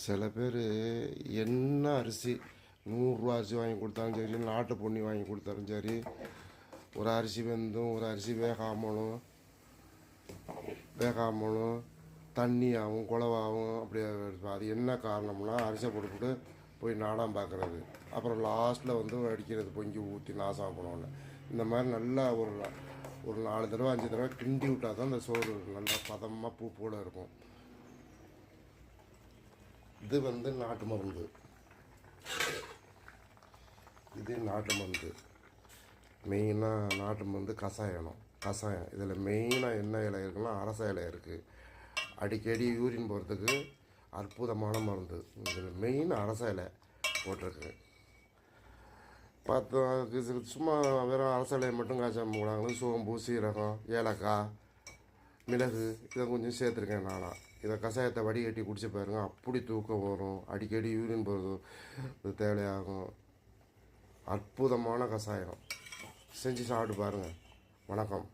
சில பேர் என்ன அரிசி நூறுரூவா அரிசி வாங்கி கொடுத்தாலும் சரி நாட்டு பொண்ணி வாங்கி கொடுத்தாலும் சரி ஒரு அரிசி வெந்தும் ஒரு அரிசி வேகாமலும் வேகாமலும் தண்ணியாகவும் குளவாகவும் அப்படியே அது என்ன காரணம்னா அரிசியை போட்டுவிட்டு போய் நாடாம் பார்க்குறது. அப்புறம் லாஸ்ட்டில் வந்து அடிக்கிறது பொங்கி ஊற்றி நாசம் பண்ணுவோன்னு இந்த மாதிரி நல்லா ஒரு ஒரு நாலு தடவை அஞ்சு தடவை கிண்டி விட்டால் தான் அந்த சோறு நல்லா பதமாக பூ போல இருக்கும். இது வந்து நாட்டு மருந்து. இது நாட்டு மருந்து. மெயினாக நாட்டு மருந்து கஷாயம் கஷாயம் இதில் மெயினாக என்ன இலை இருக்குன்னா அரச இலை இருக்குது அடிக்கடி யூரின் போகிறதுக்கு அற்புதமான மருந்து. இதில் மெயின் அரச இலை போட்டிருக்கு. பார்த்தா சும்மா வெறும் அரச இலையை மட்டும் காய்ச்சாமல் போடாங்க சோம்பு சீரகம் ஏலக்காய் மிளகு இதை கொஞ்சம் சேர்த்துருக்கேன் நானாக இதை கஷாயத்தை வடிகட்டி குடிச்சு பாருங்க. அப்படி தூக்கம் வரும். அடிக்கடி யூரின் போகிறது இது தேவையாகும். அற்புதமான கஷாயம். செஞ்சு சாப்பிட்டு பாருங்கள் வணக்கம்.